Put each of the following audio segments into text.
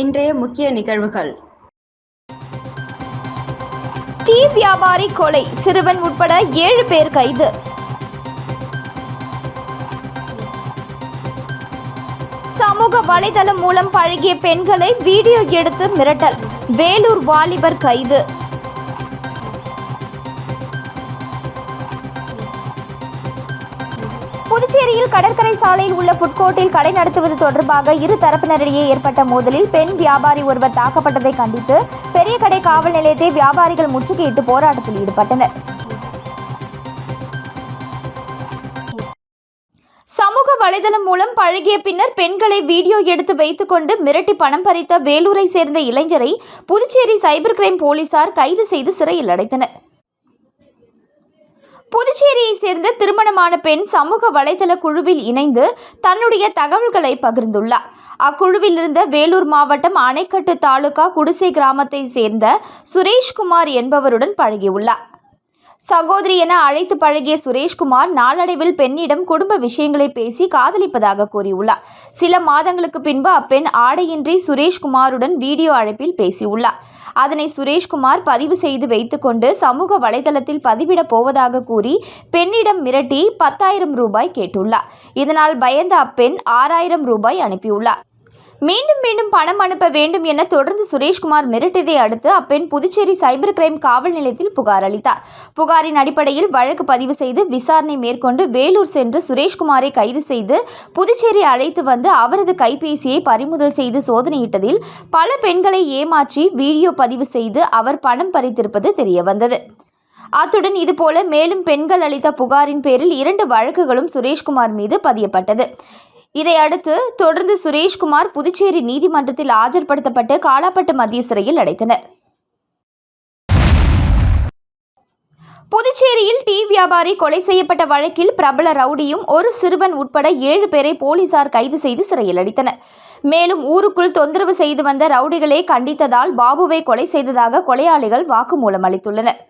இன்றைய முக்கிய நிகழ்வுகள். டீ வியாபாரி கொலை சிறுவன் உட்பட ஏழு பேர் கைது. சமூக வலைதளம் மூலம் பழகிய பெண்களை வீடியோ எடுத்து மிரட்டல் வேலூர் வாலிபர் கைது. புதுச்சேரியில் கடற்கரை சாலையில் உள்ள ஃபுட்கோர்ட்டில் கடை நடத்துவது தொடர்பாக இரு தரப்பினரிடையே ஏற்பட்ட மோதலில் பெண் வியாபாரி ஒருவர் தாக்கப்பட்டதை கண்டித்து பெரிய கடை காவல் நிலையத்தை வியாபாரிகள் முற்றுகையிட்டு போராட்டத்தில் ஈடுபட்டனர். சமூக வலைதளம் மூலம் பழகிய பின்னர் பெண்களை வீடியோ எடுத்து வைத்துக்கொண்டு மிரட்டி பணம் பறித்த வேலூரை சேர்ந்த இளைஞரை புதுச்சேரி சைபர் கிரைம் போலீசார் கைது செய்து சிறையில் அடைத்தனர். புதுச்சேரியை சேர்ந்த திருமணமான பெண் சமூக வலைதள குழுவில் இணைந்து தன்னுடைய தகவல்களை பகிர்ந்துள்ளார். அக்குழுவில் இருந்த வேலூர் மாவட்டம் அணைக்கட்டு தாலுகா குடிசை கிராமத்தை சேர்ந்த சுரேஷ்குமார் என்பவருடன் பழகியுள்ளார். சகோதரி என அழைத்து பழகிய சுரேஷ்குமார் நாளடைவில் பெண்ணிடம் குடும்ப விஷயங்களை பேசி காதலிப்பதாக கூறியுள்ளார். சில மாதங்களுக்கு பின்பு அப்பெண் ஆடையின்றி சுரேஷ்குமாருடன் வீடியோ அழைப்பில் பேசியுள்ளார். அதனை சுரேஷ்குமார் பதிவு செய்து வைத்துக்கொண்டு சமூக வலைதளத்தில் பதிவிடப் போவதாக கூறி பெண்ணிடம் மிரட்டி பத்தாயிரம் ரூபாய் கேட்டுள்ளார். இதனால் பயந்த அப்பெண் ஆறாயிரம் ரூபாய் அனுப்பியுள்ளார். மீண்டும் மீண்டும் பணம் அனுப்ப வேண்டும் என தொடர்ந்து சுரேஷ்குமார் மிரட்டியதை அடுத்து அப்பெண் புதுச்சேரி சைபர் கிரைம் காவல் நிலையத்தில் புகார் அளித்தார். புகாரின் அடிப்படையில் வழக்கு பதிவு செய்து விசாரணை மேற்கொண்டு வேலூர் சென்று சுரேஷ்குமாரை கைது செய்து புதுச்சேரி அழைத்து வந்து அவரது கைபேசியை பறிமுதல் செய்து சோதனையிட்டதில் பல பெண்களை ஏமாற்றி வீடியோ பதிவு செய்து அவர் பணம் பறித்திருப்பது தெரியவந்தது. அத்துடன் இதுபோல மேலும் பெண்கள் அளித்த புகாரின் பேரில் இரண்டு வழக்குகளும் சுரேஷ்குமார் மீது பதியப்பட்டது. இதையடுத்து தொடர்ந்து சுரேஷ்குமார் புதுச்சேரி நீதிமன்றத்தில் ஆஜர்படுத்தப்பட்டு காலாப்பட்டு மத்திய சிறையில் அடைத்தனர். புதுச்சேரியில் டீ வியாபாரி கொலை செய்யப்பட்ட வழக்கில் பிரபல ரவுடியும் ஒரு சிறுவன் உட்பட ஏழு பேரை போலீசார் கைது செய்து சிறையில் அடைத்தனர். மேலும் ஊருக்குள் தொந்தரவு செய்து வந்த ரவுடிகளே கண்டித்ததால் பாபுவை கொலை செய்ததாக கொலையாளிகள் வாக்குமூலம் அளித்துள்ளனர்.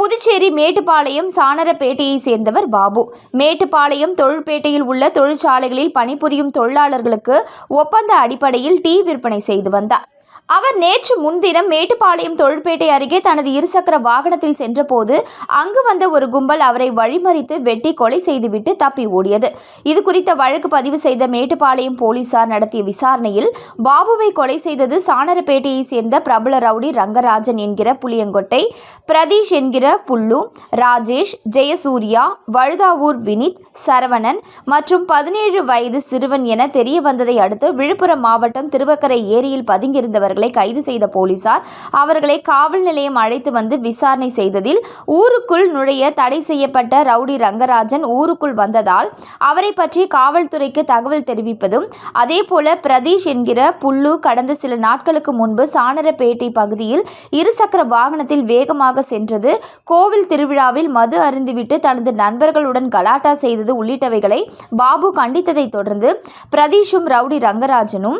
புதுச்சேரி மேட்டுப்பாளையம் சானரப்பேட்டையை சேர்ந்தவர் பாபு. மேட்டுப்பாளையம் தொழிற்பேட்டையில் உள்ள தொழிற்சாலைகளில் பணிபுரியும் தொழிலாளர்களுக்கு ஒப்பந்த அடிப்படையில் டீ விற்பனை செய்து வந்தார். அவர் நேற்று முன்தினம் மேட்டுப்பாளையம் தொழிற்பேட்டை அருகே தனது இருசக்கர வாகனத்தில் சென்றபோது அங்கு வந்த ஒரு கும்பல் அவரை வழிமறித்து வெட்டி கொலை செய்துவிட்டு தப்பி ஓடியது. இது குறித்த வழக்கு பதிவு செய்த மேட்டுப்பாளையம் போலீசார் நடத்திய விசாரணையில் பாபுவை கொலை செய்தது சானரப்பேட்டையை சேர்ந்த பிரபல ரவுடி ரங்கராஜன் என்கிற புளியங்கொட்டை பிரதீஷ் என்கிற புல்லு ராஜேஷ் ஜெயசூர்யா வழுதாவூர் வினித் சரவணன் மற்றும் பதினேழு வயது சிறுவன் என தெரிய வந்ததை அடுத்து விழுப்புரம் மாவட்டம் திருவக்கரை ஏரியில் பதுங்கியிருந்தவர்கள் கைது செய்த போலீசார் அவர்களை காவல் நிலையம் அழைத்து வந்து விசாரணை செய்ததில் ஊருக்குள் நுழைய தடை செய்யப்பட்ட ரவுடி ரங்கராஜன் ஊருக்குள் வந்ததால் அவரை பற்றி காவல்துறைக்கு தகவல் தெரிவிப்பதும் அதேபோல பிரதீஷ் என்கிற புல்லு கடந்த சில நாட்களுக்கு முன்பு சானரப்பேட்டை பகுதியில் இருசக்கர வாகனத்தில் வேகமாக சென்றது. கோவில் திருவிழாவில் மது அருந்துவிட்டு தனது நண்பர்களுடன் கலாட்டா செய்தது உள்ளிட்டவைகளை பாபு கண்டித்ததை தொடர்ந்து பிரதீஷும் ரவுடி ரங்கராஜனும்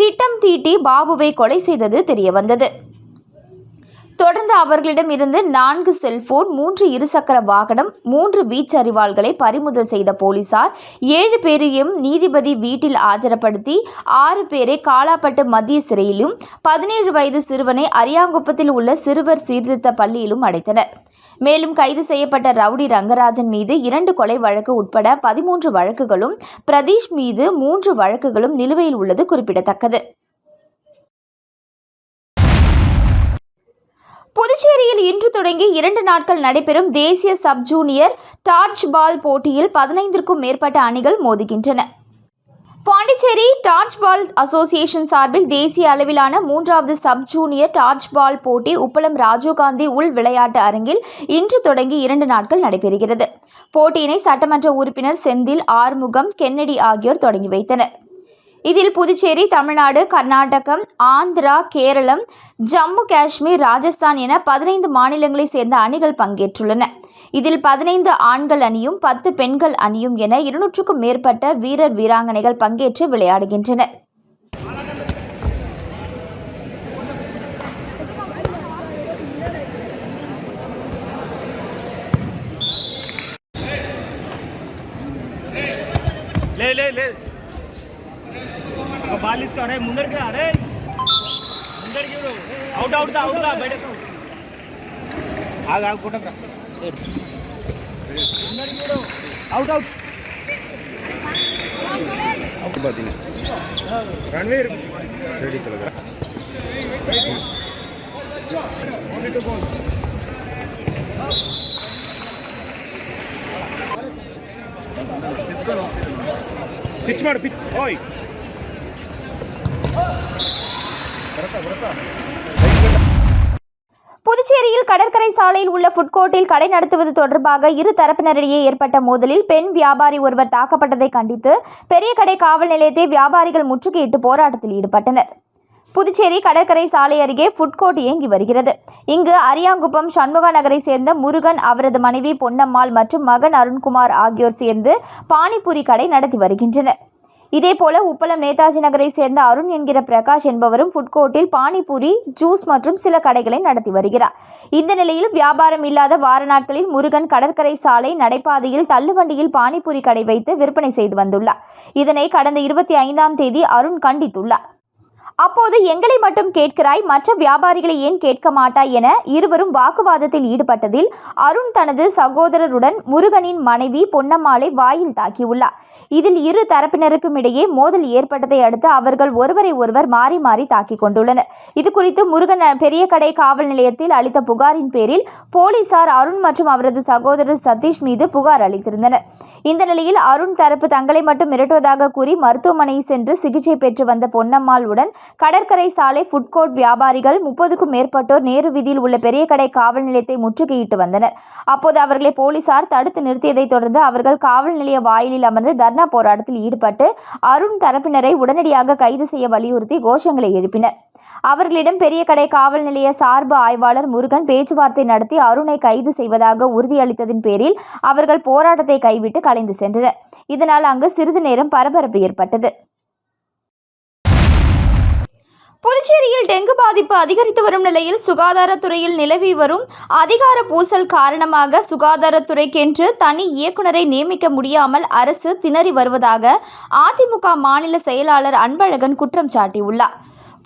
திட்டம் தீட்டி பாபுவை கொலை செய்தது தெரியவந்தது. தொடர்ந்து அவர்களிடம் இருந்து நான்கு செல்போன் மூன்று இருசக்கர வாகனம் மூன்று வீச்சரிவாள்களை பறிமுதல் செய்த போலீசார் ஏழு பேரையும் நீதிபதி வீட்டில் ஆஜரப்படுத்தி ஆறு பேரை காலாப்பட்டு மத்திய சிறையிலும் பதினேழு வயது சிறுவனை அரியாங்குப்பத்தில் உள்ள சிறுவர் சீர்திருத்த பள்ளியிலும் அடைத்தனர். மேலும் கைது செய்யப்பட்ட ரவுடி ரங்கராஜன் மீது இரண்டு கொலை வழக்கு உட்பட பதிமூன்று வழக்குகளும் பிரதீஷ் மீது மூன்று வழக்குகளும் நிலுவையில் உள்ளது குறிப்பிடத்தக்கது. புதுச்சேரியில் இன்று தொடங்கி இரண்டு நாட்கள் நடைபெறும் தேசிய சப் ஜூனியர் டார்ச் பால் போட்டியில் பதினைந்திற்கும் மேற்பட்ட அணிகள் மோதுகின்றன. பாண்டிச்சேரி டார்ச் பால் அசோசியேஷன் சார்பில் தேசிய அளவிலான மூன்றாவது சப் ஜூனியர் டார்ச் பால் போட்டி உப்பளம் ராஜீவ்காந்தி உள் விளையாட்டு அரங்கில் இன்று தொடங்கி இரண்டு நாட்கள் நடைபெறுகிறது. போட்டியினை சட்டமன்ற உறுப்பினர் செந்தில் ஆறுமுகம் கென்னடி ஆகியோர் தொடங்கி வைத்தனர். இதில் புதுச்சேரி தமிழ்நாடு கர்நாடகம் ஆந்திரா கேரளம் ஜம்மு காஷ்மீர் ராஜஸ்தான் என பதினைந்து மாநிலங்களைச் சேர்ந்த அணிகள் பங்கேற்றுள்ளன. இதில் பதினைந்து ஆண்கள் அணியும் பத்து பெண்கள் அணியும் என இருநூற்றுக்கும் மேற்பட்ட வீரர் வீராங்கனைகள் பங்கேற்று விளையாடுகின்றனர். ले ले ले। बालिश का अरे मुंदर சரி அவுட் அவுட் அப்படி பார்த்தீங்கன்னா ரன்வே தேடி தொலைகிறேன் பிச் மாடு பிச் ஓய் கரெக்டா கரெக்டா கடற்கரை சாலையில் உள்ள ஃபுட் கோர்ட்டில் கடை நடத்துவது தொடர்பாக இரு தரப்பினரிடையே ஏற்பட்ட மோதலில் பெண் வியாபாரி ஒருவர் தாக்கப்பட்டதை கண்டித்து பெரிய கடை காவல் நிலையத்தை வியாபாரிகள் முற்றுகையிட்டு போராட்டத்தில் ஈடுபட்டனர். புதுச்சேரி கடற்கரை சாலை அருகே ஃபுட்கோர்ட் இயங்கி வருகிறது. இங்கு அரியாங்குப்பம் சண்முக நகரை சேர்ந்த முருகன் அவரது மனைவி பொன்னம்மாள் மற்றும் மகன் அருண்குமார் ஆகியோர் சேர்ந்து பானிபூரி கடை நடத்தி வருகின்றனர். இதேபோல உப்பளம் நேதாஜி நகரை சேர்ந்த அருண் என்கிற பிரகாஷ் என்பவரும் ஃபுட் கோர்ட்டில் பானிபூரி ஜூஸ் மற்றும் சில கடைகளை நடத்தி வருகிறார். இந்த நிலையில் வியாபாரம் இல்லாத வார நாட்களில் முருகன் கடற்கரை சாலை நடைபாதையில் தள்ளுவண்டியில் பானிபூரி கடை வைத்து விற்பனை செய்து வந்துள்ளார். இதனை கடந்த இருபத்தி ஐந்தாம் தேதி அருண் கண்டித்துள்ளார். அப்போது எங்களை மட்டும் கேட்கிறாய் மற்ற வியாபாரிகளை ஏன் கேட்க மாட்டாய் என இருவரும் வாக்குவாதத்தில் ஈடுபட்டதில் அருண் தனது சகோதரருடன் முருகனின் மனைவி பொன்னம்மாளை வாயில் தாக்கியுள்ளார். இதில் இரு தரப்பினருக்கும் இடையே மோதல் ஏற்பட்டதை அடுத்து அவர்கள் ஒருவரை ஒருவர் மாறி மாறி தாக்கிக் கொண்டுள்ளனர். இது குறித்து முருகன் பெரிய கடை காவல் நிலையத்தில் அளித்த புகாரின் பேரில் போலீசார் அருண் மற்றும் அவரது சகோதரர் சதீஷ் மீது புகார் அளித்திருந்தனர். இந்த நிலையில் அருண் தரப்பு தங்களை மட்டும் மிரட்டுவதாக கூறி மருத்துவமனை சென்று சிகிச்சை பெற்று வந்த பொன்னம்மாளுடன் கடற்கரை சாலை ஃபுட்கோர்ட் வியாபாரிகள் முப்பதுக்கும் மேற்பட்டோர் நேரு வீதியில் உள்ள பெரிய கடை காவல் நிலையத்தை முற்றுகையிட்டு வந்தனர். அப்போது அவர்களை போலீசார் தடுத்து நிறுத்தியதைத் தொடர்ந்து அவர்கள் காவல் நிலைய வாயிலில் அமர்ந்து தர்ணா போராட்டத்தில் ஈடுபட்டு அருண் தரப்பினரை உடனடியாக கைது செய்ய வலியுறுத்தி கோஷங்களை எழுப்பினர். அவர்களிடம் பெரிய கடை காவல் நிலைய சார்பு ஆய்வாளர் முருகன் பேச்சுவார்த்தை நடத்தி அருணை கைது செய்வதாக உறுதியளித்ததின் பேரில் அவர்கள் போராட்டத்தை கைவிட்டு கலைந்து சென்றனர். இதனால் அங்கு சிறிது நேரம் பரபரப்பு ஏற்பட்டது. புதுச்சேரியில் டெங்கு பாதிப்பு அதிகரித்து வரும் நிலையில் சுகாதாரத்துறையில் நிலவி வரும் அதிகார பூசல் காரணமாக சுகாதாரத்துறைக்கென்று தனி இயக்குனரை நியமிக்க முடியாமல் அரசு திணறி வருவதாக அதிமுக மாநில செயலாளர் அன்பழகன் குற்றம் சாட்டியுள்ளார்.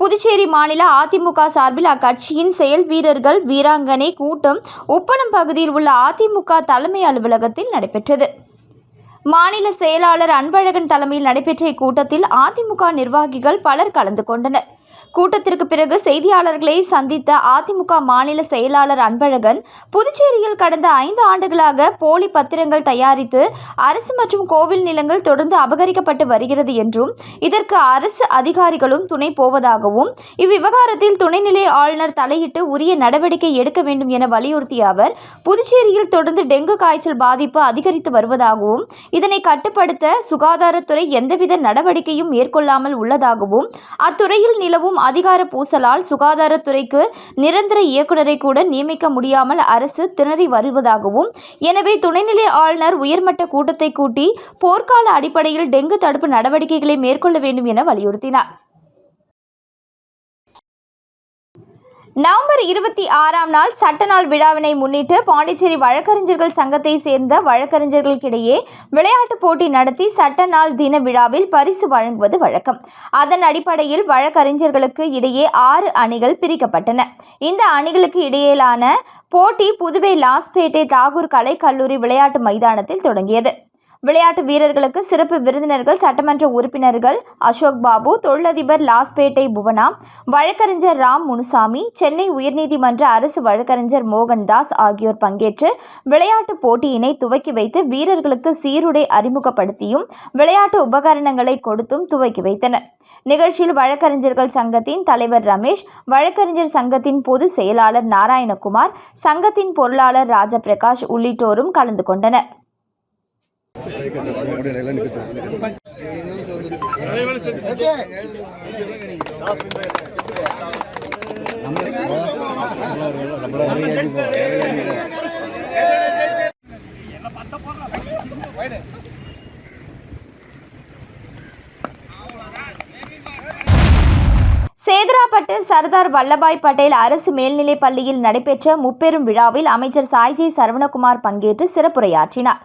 புதுச்சேரி மாநில அதிமுக சார்பில் அக்கட்சியின் செயல் வீரர்கள் வீராங்கனை கூட்டம் உப்பளம் பகுதியில் உள்ள அதிமுக தலைமை அலுவலகத்தில் நடைபெற்றது. மாநில செயலாளர் அன்பழகன் தலைமையில் நடைபெற்ற இக்கூட்டத்தில் அதிமுக நிர்வாகிகள் பலர் கலந்து கொண்டனர். கூட்டத்திற்கு பிறகு செய்தியாளர்களை சந்தித்த அதிமுக மாநில செயலாளர் அன்பழகன் புதுச்சேரியில் கடந்த ஐந்து ஆண்டுகளாக போலி பத்திரங்கள் தயாரித்து அரசு மற்றும் கோவில் நிலங்கள் தொடர்ந்து அபகரிக்கப்பட்டு வருகிறது என்றும் இதற்கு அரசு அதிகாரிகளும் துணை போவதாகவும் இவ்விவகாரத்தில் துணைநிலை ஆளுநர் தலையிட்டு உரிய நடவடிக்கை எடுக்க வேண்டும் என வலியுறுத்திய அவர் புதுச்சேரியில் தொடர்ந்து டெங்கு காய்ச்சல் பாதிப்பு அதிகரித்து வருவதாகவும் இதனை கட்டுப்படுத்த சுகாதாரத்துறை எந்தவித நடவடிக்கையும் மேற்கொள்ளாமல் உள்ளதாகவும் அத்துறையில் நிலவும் அதிகார பூசலால் சுகாதாரத்துறைக்கு நிரந்தர இயக்குநரை கூட நியமிக்க முடியாமல் அரசு திணறி வருவதாகவும் எனவே துணைநிலை ஆளுநர் உயர்மட்ட கூட்டத்தை கூட்டி போர்க்கால அடிப்படையில் டெங்கு தடுப்பு நடவடிக்கைகளை மேற்கொள்ள வேண்டும் என வலியுறுத்தினார். நவம்பர் இருபத்தி ஆறாம் நாள் சட்ட நாள் விழாவினை முன்னிட்டு பாண்டிச்சேரி வழக்கறிஞர்கள் சங்கத்தை சேர்ந்த வழக்கறிஞர்களுக்கிடையே விளையாட்டுப் போட்டி நடத்தி சட்ட நாள் தின விழாவில் பரிசு வழங்குவது வழக்கம். அதன் அடிப்படையில் வழக்கறிஞர்களுக்கு இடையே ஆறு அணிகள் பிரிக்கப்பட்டன. இந்த அணிகளுக்கு இடையிலான போட்டி புதுவை லாஸ்பேட்டை தாகூர் கலைக்கல்லூரி விளையாட்டு மைதானத்தில் தொடங்கியது. விளையாட்டு வீரர்களுக்கு சிறப்பு விருந்தினர்கள் சட்டமன்ற உறுப்பினர்கள் அசோக் பாபு தொழிலதிபர் லாஸ்பேட்டை புவனா வழக்கறிஞர் ராம் முனுசாமி சென்னை உயர்நீதிமன்ற அரசு வழக்கறிஞர் மோகன்தாஸ் ஆகியோர் பங்கேற்று விளையாட்டுப் போட்டியினை துவக்கி வைத்து வீரர்களுக்கு சீருடை அறிமுகப்படுத்தியும் விளையாட்டு உபகரணங்களை கொடுத்தும் துவக்கி வைத்தனர். நிகழ்ச்சியில் வழக்கறிஞர்கள் சங்கத்தின் தலைவர் ரமேஷ் வழக்கறிஞர் சங்கத்தின் பொதுச் செயலாளர் நாராயணகுமார் சங்கத்தின் பொருளாளர் ராஜபிரகாஷ் உள்ளிட்டோரும் கலந்து கொண்டனர். சேதராப்பட்டு சர்தார் வல்லபாய் பட்டேல் அரசு மேல்நிலைப் பள்ளியில் நடைபெற்ற முப்பெரும் விழாவில் அமைச்சர் சாய்ஜி சரவணகுமார் பங்கேற்று சிறப்புரையாற்றினார்.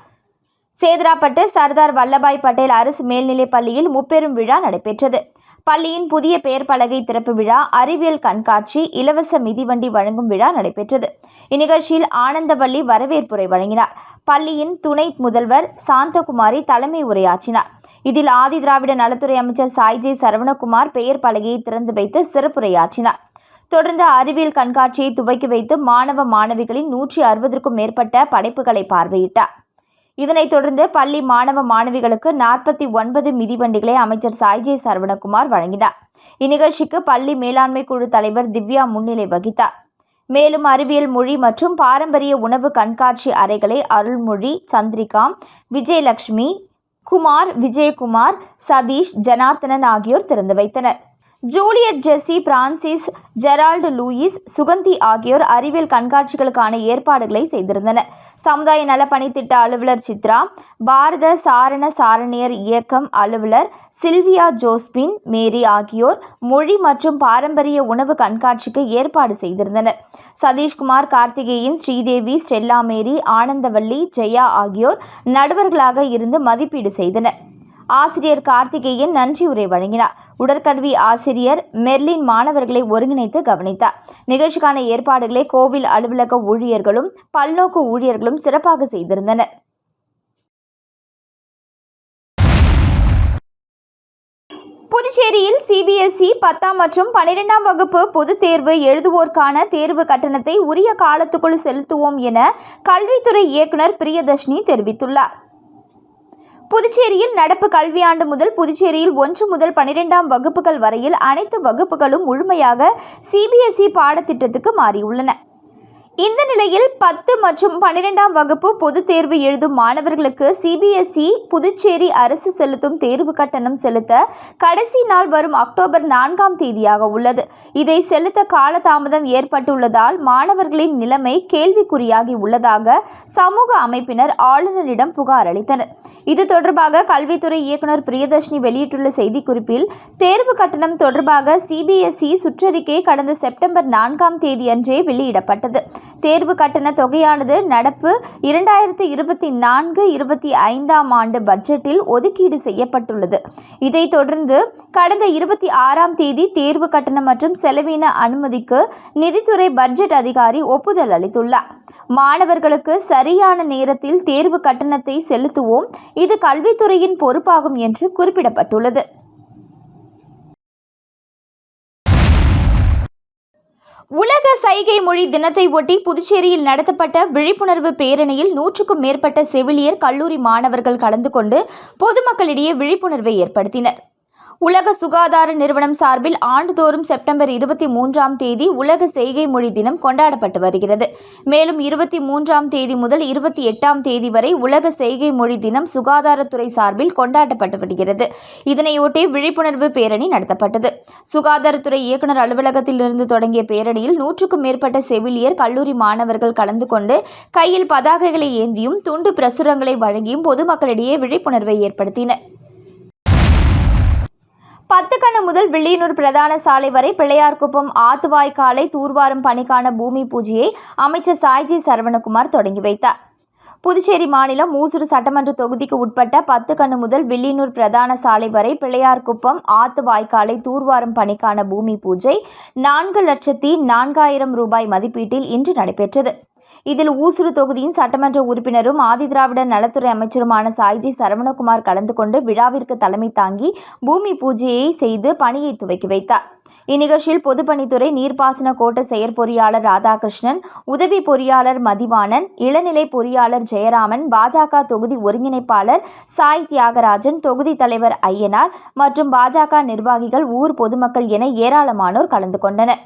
சேதராப்பட்டு சர்தார் வல்லபாய் பட்டேல் அரசு மேல்நிலைப் பள்ளியில் முப்பெரும் விழா நடைபெற்றது. பள்ளியின் புதிய பெயர் பலகை திறப்பு விழா அறிவியல் கண்காட்சி இலவச மிதிவண்டி வழங்கும் விழா நடைபெற்றது. இந்நிகழ்ச்சியில் ஆனந்தவள்ளி வரவேற்புரை வழங்கினார். பள்ளியின் துணை முதல்வர் சாந்தகுமாரி தலைமை உரையாற்றினார். இதில் ஆதி திராவிட நலத்துறை அமைச்சர் சாய்ஜே சரவணகுமார் பெயர் பலகையை திறந்து வைத்து சிறப்புரையாற்றினார். தொடர்ந்து அறிவியல் கண்காட்சியை துவக்கி வைத்து மாணவ மாணவிகளின் நூற்றி அறுபதற்கும் மேற்பட்ட படைப்புகளை பார்வையிட்டார். இதனைத் தொடர்ந்து பள்ளி மாணவ மாணவிகளுக்கு நாற்பத்தி ஒன்பது மிதிவண்டிகளை அமைச்சர் சாய்ஜே சரவணகுமார் வழங்கினார். இந்நிகழ்ச்சிக்கு பள்ளி மேலாண்மை குழு தலைவர் திவ்யா முன்னிலை வகித்தார். மேலும் அறிவியல் மொழி மற்றும் பாரம்பரிய உணவு கண்காட்சி அறைகளை அருள்மொழி சந்திரிகா விஜயலட்சுமி குமார் விஜயகுமார் சதீஷ் ஜனார்த்தனன் ஆகியோர் திறந்து வைத்தனர். Juliet Jessie Francis Gerald Louis Suganthi ஆகியோர் அறிவியல் கண்காட்சிகளுக்கான ஏற்பாடுகளை செய்திருந்தனர். சமுதாய நலப்பணி திட்ட அலுவலர் சித்ரா பாரத சாரண சாரணியர் இயக்கம் அலுவலர் சில்வியா ஜோஸ்பின் மேரி ஆகியோர் மொழி மற்றும் பாரம்பரிய உணவு கண்காட்சிக்கு ஏற்பாடு செய்திருந்தனர். சதீஷ்குமார் கார்த்திகேயன் ஸ்ரீதேவி ஸ்டெல்லா மேரி ஆனந்தவள்ளி ஜெயா ஆகியோர் நடுவர்களாக இருந்து மதிப்பீடு செய்தனர். ஆசிரியர் கார்த்திகேயன் நன்றி உரை வழங்கினார். உடற்கல்வி ஆசிரியர் மெர்லின் மாணவர்களை ஒருங்கிணைத்து கவனித்தார். நிகழ்ச்சிக்கான ஏற்பாடுகளை கோவில் அலுவலக ஊழியர்களும் பல்நோக்கு ஊழியர்களும் சிறப்பாக செய்திருந்தனர். புதுச்சேரியில் சிபிஎஸ்இ பத்தாம் மற்றும் பனிரெண்டாம் வகுப்பு பொதுத் தேர்வு எழுதுவோர்க்கான தேர்வு கட்டணத்தை உரிய காலத்துக்குள் செலுத்துவோம் என கல்வித்துறை இயக்குனர் பிரியதர்ஷினி தெரிவித்துள்ளார். புதுச்சேரியில் நடப்பு கல்வியாண்டு முதல் புதுச்சேரியில் ஒன்று முதல் பனிரெண்டாம் வகுப்புகள் வரையில் அனைத்து வகுப்புகளும் முழுமையாக சிபிஎஸ்இ பாடத்திட்டத்துக்கு மாறியுள்ளன. இந்த நிலையில் பத்து மற்றும் பன்னிரெண்டாம் வகுப்பு பொதுத் தேர்வு எழுதும் மாணவர்களுக்கு சிபிஎஸ்இ புதுச்சேரி அரசு செலுத்தும் தேர்வு கட்டணம் செலுத்த கடைசி நாள் வரும் அக்டோபர் நான்காம் தேதியாக உள்ளது. இதை செலுத்த காலதாமதம் ஏற்பட்டுள்ளதால் மாணவர்களின் நிலைமை கேள்விக்குறியாகி உள்ளதாக சமூக அமைப்பினர் ஆளுநரிடம் புகார் அளித்தனர். இது தொடர்பாக கல்வித்துறை இயக்குனர் பிரியதர்ஷினி வெளியிட்டுள்ள செய்திக்குறிப்பில் தேர்வு கட்டணம் தொடர்பாக சிபிஎஸ்இ சுற்றறிக்கை கடந்த செப்டம்பர் நான்காம் தேதி அன்றே வெளியிடப்பட்டது. தேர்வு கட்டண தொகையானது நடப்பு இரண்டாயிரத்தி இருபத்தி நான்கு இருபத்தி ஐந்தாம் ஆண்டு பட்ஜெட்டில் ஒதுக்கீடு செய்யப்பட்டுள்ளது. இதைத் தொடர்ந்து கடந்த இருபத்தி ஆறாம் தேதி தேர்வு கட்டணம் மற்றும் செலவின அனுமதிக்கு நிதித்துறை பட்ஜெட் அதிகாரி ஒப்புதல் அளித்துள்ளார். மாணவர்களுக்கு சரியான நேரத்தில் தேர்வு கட்டணத்தை செலுத்துவோம். இது கல்வித்துறையின் பொறுப்பாகும் என்று குறிப்பிடப்பட்டுள்ளது. உலக சைகை மொழி தினத்தை ஒட்டி புதுச்சேரியில் நடத்தப்பட்ட விழிப்புணர்வு பேரணியில் நூற்றுக்கும் மேற்பட்ட செவிலியர் கல்லூரி மாணவர்கள் கலந்து கொண்டு பொதுமக்களிடையே விழிப்புணர்வை ஏற்படுத்தினர். உலக சுகாதார நிறுவனம் சார்பில் ஆண்டுதோறும் செப்டம்பர் இருபத்தி மூன்றாம் தேதி உலக செய்கை மொழி தினம் கொண்டாடப்பட்டு வருகிறது. மேலும் இருபத்தி மூன்றாம் தேதி முதல் இருபத்தி எட்டாம் தேதி வரை உலக செய்கை மொழி தினம் சுகாதாரத்துறை சார்பில் கொண்டாடப்பட்டு வருகிறது. இதனையொட்டி விழிப்புணர்வு பேரணி நடத்தப்பட்டது. சுகாதாரத்துறை இயக்குநர் அலுவலகத்திலிருந்து தொடங்கிய பேரணியில் நூற்றுக்கும் மேற்பட்ட செவிலியர் கல்லூரி மாணவர்கள் கலந்து கொண்டு கையில் பதாகைகளை ஏந்தியும் துண்டு பிரசுரங்களை வழங்கியும் பொதுமக்களிடையே விழிப்புணர்வை ஏற்படுத்தினர். பத்துக்கண்ணு முதல் வில்லியனூர் பிரதான சாலை வரை பிள்ளையார்குப்பம் ஆத்துவாய்க்காலை தூர்வாரும் பணிக்கான பூமி பூஜையை அமைச்சர் சாய்ஜி சரவணகுமார் தொடங்கி வைத்தார். புதுச்சேரி மாநிலம் மூசூர் சட்டமன்ற தொகுதிக்கு உட்பட்ட பத்து கண்ணு முதல் வில்லியனூர் பிரதான சாலை வரை பிள்ளையார்குப்பம் ஆத்து வாய்க்காலை தூர்வாரும் பணிக்கான பூமி பூஜை நான்கு லட்சத்தி நான்காயிரம் ரூபாய் மதிப்பீட்டில் இன்று நடைபெற்றது. இதில் ஊசுறு தொகுதியின் சட்டமன்ற உறுப்பினரும் ஆதிதிராவிடர் நலத்துறை அமைச்சருமான சாய்ஜி சரவணகுமார் கலந்து கொண்டு விழாவிற்கு தலைமை தாங்கி பூமி பூஜையை செய்து பணியை துவக்கி வைத்தார். இந்நிகழ்ச்சியில் பொதுப்பணித்துறை நீர்ப்பாசன கோட்ட செயற்பொறியாளர் ராதாகிருஷ்ணன் உதவி பொறியாளர் மதிவாணன் இளநிலை பொறியாளர் ஜெயராமன் பாஜக தொகுதி ஒருங்கிணைப்பாளர் சாய் தியாகராஜன் தொகுதி தலைவர் ஐயனார் மற்றும் பாஜக நிர்வாகிகள் ஊர் பொதுமக்கள் என ஏராளமானோர் கலந்து கொண்டனர்.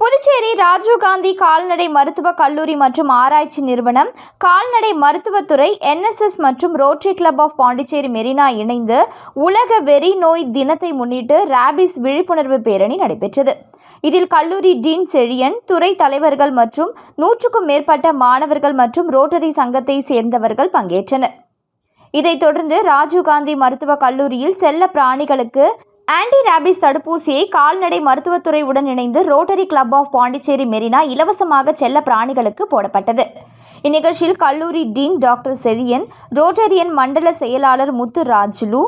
புதுச்சேரி ராஜீவ்காந்தி கால்நடை மருத்துவக் கல்லூரி மற்றும் ஆராய்ச்சி நிறுவனம் கால்நடை மருத்துவத்துறை என்எஸ்எஸ் மற்றும் Rotary Club of Pondicherry Marina இணைந்து உலக வெறி நோய் தினத்தை முன்னிட்டு ராபிஸ் விழிப்புணர்வு பேரணி நடைபெற்றது. இதில் கல்லூரி டீன் செழியன் துறை தலைவர்கள் மற்றும் நூற்றுக்கும் மேற்பட்ட மாணவர்கள் மற்றும் ரோட்டரி சங்கத்தை சேர்ந்தவர்கள் பங்கேற்றனர். இதைத் தொடர்ந்து ராஜீவ்காந்தி மருத்துவக் கல்லூரியில் செல்ல பிராணிகளுக்கு ஆன்டி ராபிஸ் தடுப்பூசியை கால்நடை மருத்துவத்துறையுடன் இணைந்து Rotary Club of Pondicherry Marina இலவசமாக செல்ல பிராணிகளுக்கு போடப்பட்டது. இந்நிகழ்ச்சியில் கல்லூரி டீன் டாக்டர் செழியன் ரோட்டரியன் மண்டல செயலாளர் முத்து ராஜுலு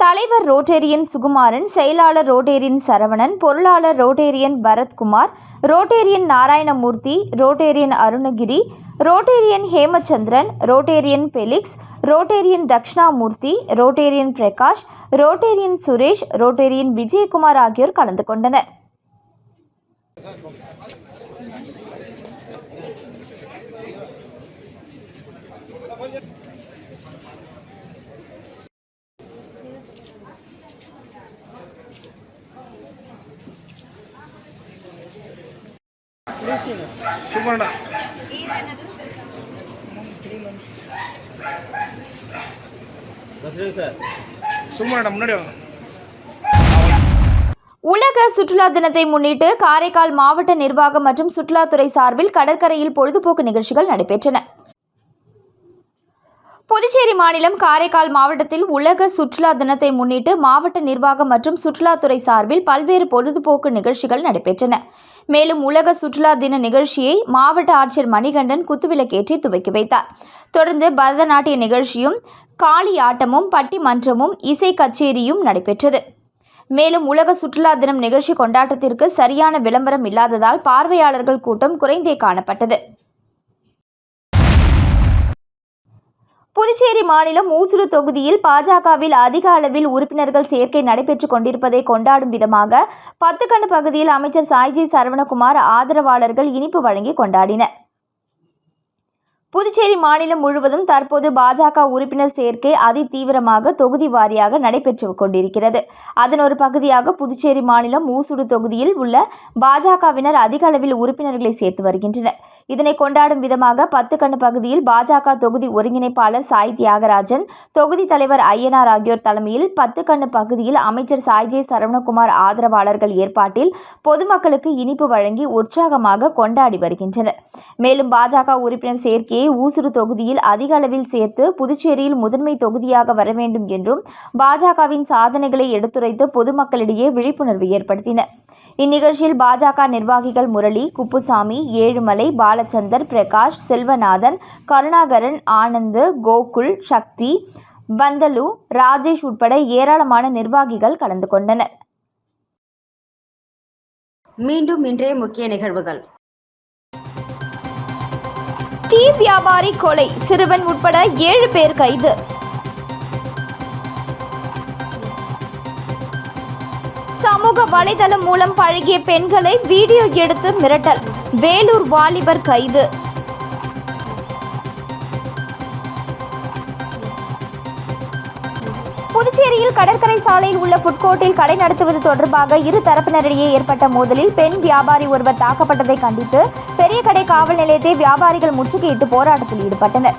தலைவர் ரோட்டேரியன் சுகுமாரன் செயலாளர் ரோட்டேரியன் சரவணன் பொருளாளர் Rotarian Bharathkumar Rotarian Narayanamurthy Rotarian Arunagiri Rotarian Hemachandran Rotarian Felix Rotarian Dakshinamurthy Rotarian Prakash Rotarian Suresh Rotarian Vijayakumar ஆகியோர் கலந்து கொண்டனர். சூப்பர்டா. முன்னாடி உலக சுற்றுலா தினத்தை முன்னிட்டு காரைக்கால் மாவட்ட நிர்வாகம் மற்றும் சுற்றுலாத்துறை சார்பில் கடற்கரையில் பொழுதுபோக்கு நிகழ்ச்சிகள் நடைபெற்றன. புதுச்சேரி மாநிலம் காரைக்கால் மாவட்டத்தில் உலக சுற்றுலா தினத்தை முன்னிட்டு மாவட்ட நிர்வாகம் மற்றும் சுற்றுலாத்துறை சார்பில் பல்வேறு பொழுதுபோக்கு நிகழ்ச்சிகள் நடைபெற்றன. மேலும் உலக சுற்றுலா தின நிகழ்ச்சியை மாவட்ட ஆட்சியர் மணிகண்டன் குத்துவிளக்கேற்றி துவக்கி வைத்தார். தொடர்ந்து பரதநாட்டிய நிகழ்ச்சியும் காளி ஆட்டமும் பட்டிமன்றமும் இசை கச்சேரியும் நடைபெற்றது. மேலும் உலக சுற்றுலா தினம் நிகழ்ச்சி கொண்டாட்டத்திற்கு சரியான விளம்பரம் இல்லாததால் பார்வையாளர்கள் கூட்டம் குறைந்தே காணப்பட்டது. புதுச்சேரி மாநிலம் ஊசுடு தொகுதியில் பாஜகவில் அதிக அளவில் உறுப்பினர்கள் சேர்க்கை நடைபெற்றுக் கொண்டிருப்பதை கொண்டாடும் விதமாக பத்துக்கண்டு பகுதியில் அமைச்சர் சாய்ஜி சரவணகுமார் ஆதரவாளர்கள் இனிப்பு வழங்கி கொண்டாடினர். புதுச்சேரி மாநிலம் முழுவதும் தற்போது பாஜக உறுப்பினர் சேர்க்கை அதிதீவிரமாக தொகுதி வாரியாக நடைபெற்று கொண்டிருக்கிறது. அதன் ஒரு பகுதியாக புதுச்சேரி மாநிலம் ஊசுடு தொகுதியில் உள்ள பாஜகவினர் அதிக அளவில் உறுப்பினர்களை சேர்த்து வருகின்றனர். இதனை கொண்டாடும் விதமாக பத்துக்கண்ணு பகுதியில் பாஜக தொகுதி ஒருங்கிணைப்பாளர் சாய் தியாகராஜன் தொகுதி தலைவர் ஐயனார் ஆகியோர் தலைமையில் பத்துக்கண்ணு பகுதியில் அமைச்சர் சாய்ஜே சரவணகுமார் ஆதரவாளர்கள் ஏற்பாட்டில் பொதுமக்களுக்கு இனிப்பு வழங்கி உற்சாகமாக கொண்டாடி வருகின்றனர். மேலும் பாஜக உறுப்பினர் சேர்க்கையை ஊசுடு தொகுதியில் அதிக அளவில் சேர்த்து புதுச்சேரியில் முதன்மை தொகுதியாக வர வேண்டும் என்றும் பாஜகவின் சாதனைகளை எடுத்துரைத்து பொதுமக்களிடையே விழிப்புணர்வு ஏற்படுத்தினர். இந்நிகழ்ச்சியில் பாஜக நிர்வாகிகள் முரளி குப்புசாமி ஏழுமலை பாலச்சந்தர் பிரகாஷ் செல்வநாதன் கருணாகரன் ஆனந்த் கோகுல் சக்தி பந்தலு ராஜேஷ் உட்பட ஏராளமான நிர்வாகிகள் கலந்து கொண்டனர். மீண்டும் இன்றைய முக்கிய நிகழ்வுகள். டீ வியாபாரி கொலை. சிறுவன் உட்பட ஏழு பேர் கைது. சமூக வலைதளம் மூலம் பழகிய பெண்களை வீடியோ எடுத்து மிரட்டல். வேலூர் வாலிபர் கைது. புதுச்சேரியில் கடற்கரை சாலையில் உள்ள ஃபுட்கோர்ட்டில் கடை நடத்துவது தொடர்பாக இரு தரப்பினரிடையே ஏற்பட்ட மோதலில் பெண் வியாபாரி ஒருவர் தாக்கப்பட்டதை கண்டித்து பெரிய கடை காவல் நிலையத்தை வியாபாரிகள் முற்றுகையிட்டு போராட்டத்தில் ஈடுபட்டனர்.